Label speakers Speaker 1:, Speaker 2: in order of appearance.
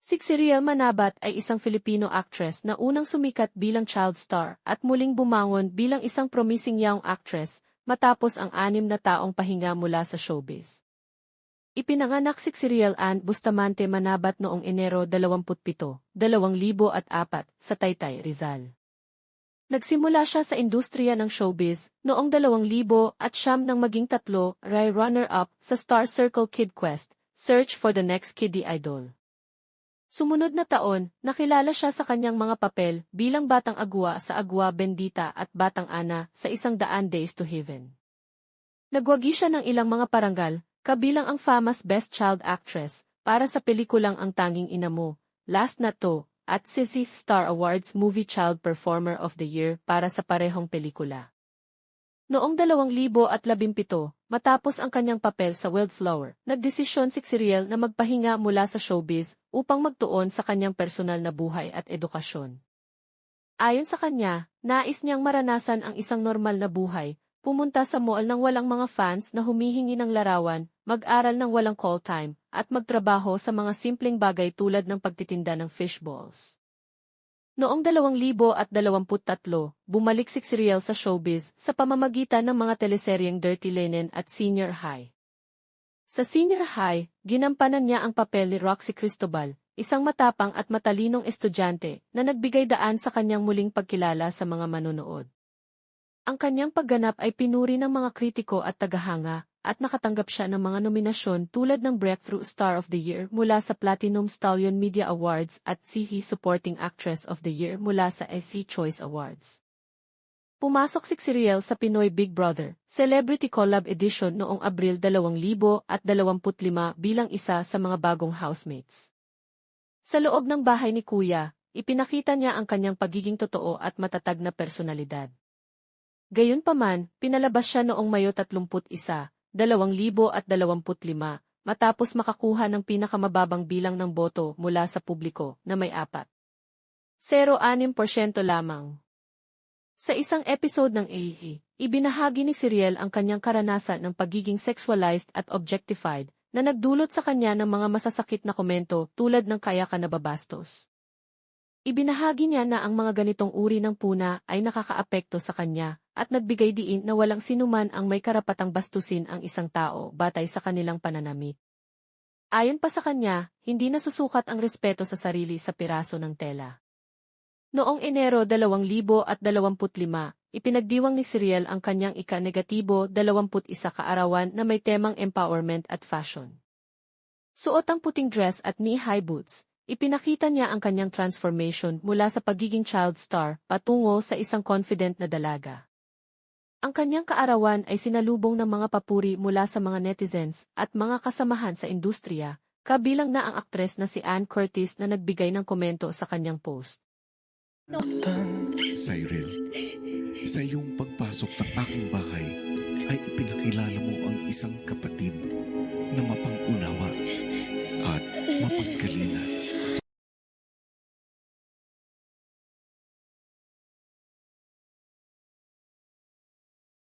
Speaker 1: Si Xiriel Manabat ay isang Filipino actress na unang sumikat bilang child star at muling bumangon bilang isang promising young actress matapos ang anim na taong pahinga mula sa showbiz. Ipinanganak si Xiriel Ann Bustamante Manabat noong Enero 27, 2004 sa Taytay, Rizal. Nagsimula siya sa industriya ng showbiz noong 2000 at siyam nang maging tatlo, Rai runner-up sa Star Circle Kid Quest, Search for the Next Kiddie Idol. Sumunod na taon, nakilala siya sa kanyang mga papel bilang Batang Agwa sa Agwa Bendita at Batang Ana sa Isang Daan Days to Heaven. Nagwagi siya ng ilang mga parangal, kabilang ang famous Best Child Actress, para sa pelikulang Ang Tanging Ina Mo, Last na To, at Sissy Star Awards Movie Child Performer of the Year para sa parehong pelikula. Noong 2017, matapos ang kanyang papel sa Wildflower, nagdesisyon si Xiriel na magpahinga mula sa showbiz upang magtuon sa kanyang personal na buhay at edukasyon. Ayon sa kanya, nais niyang maranasan ang isang normal na buhay, pumunta sa mall ng walang mga fans na humihingi ng larawan, mag-aral ng walang call time, at magtrabaho sa mga simpleng bagay tulad ng pagtitinda ng fishballs. Noong 2023, bumalik si Xiriel sa showbiz sa pamamagitan ng mga teleseryeng Dirty Linen at Senior High. Sa Senior High, ginampanan niya ang papel ni Roxy Cristobal, isang matapang at matalinong estudyante na nagbigay daan sa kanyang muling pagkilala sa mga manonood. Ang kanyang pagganap ay pinuri ng mga kritiko at tagahanga, at nakatanggap siya ng mga nominasyon tulad ng Breakthrough Star of the Year mula sa Platinum Stallion Media Awards at Sihi Supporting Actress of the Year mula sa SC Choice Awards. Pumasok si Xiriel sa Pinoy Big Brother Celebrity Collab Edition noong Abril 2025 bilang isa sa mga bagong housemates. Sa loob ng bahay ni Kuya, ipinakita niya ang kanyang pagiging totoo at matatag na personalidad. Gayunpaman, pinalabas siya noong Mayo 31, 2025 matapos makakuha ng pinakamababang bilang ng boto mula sa publiko na may apat. 0.6% lamang. Sa isang episode ng AE, ibinahagi ni Ciriel ang kanyang karanasan ng pagiging sexualized at objectified na nagdulot sa kanya ng mga masasakit na komento tulad ng kaya ka nababastos. Ibinahagi niya na ang mga ganitong uri ng puna ay nakakaapekto sa kanya at nagbigay diin na walang sinuman ang may karapatang bastusin ang isang tao batay sa kanilang pananamit. Ayon pa sa kanya, hindi nasusukat ang respeto sa sarili sa piraso ng tela. Noong Enero 2025, ipinagdiwang ni Ciriel ang kanyang ika-negatibo 21 kaarawan na may temang empowerment at fashion. Suot ang puting dress at knee-high boots, Ipinakita niya ang kanyang transformation mula sa pagiging child star patungo sa isang confident na dalaga. Ang kanyang kaarawan ay sinalubong ng mga papuri mula sa mga netizens at mga kasamahan sa industriya, kabilang na ang aktres na si Ann Curtis na nagbigay ng komento sa kanyang post.
Speaker 2: Tan, Cyril, sa iyong pagpasok ng aking bahay ay ipinakilala mo ang isang kapatid na mapangunawa at mapagkakilala.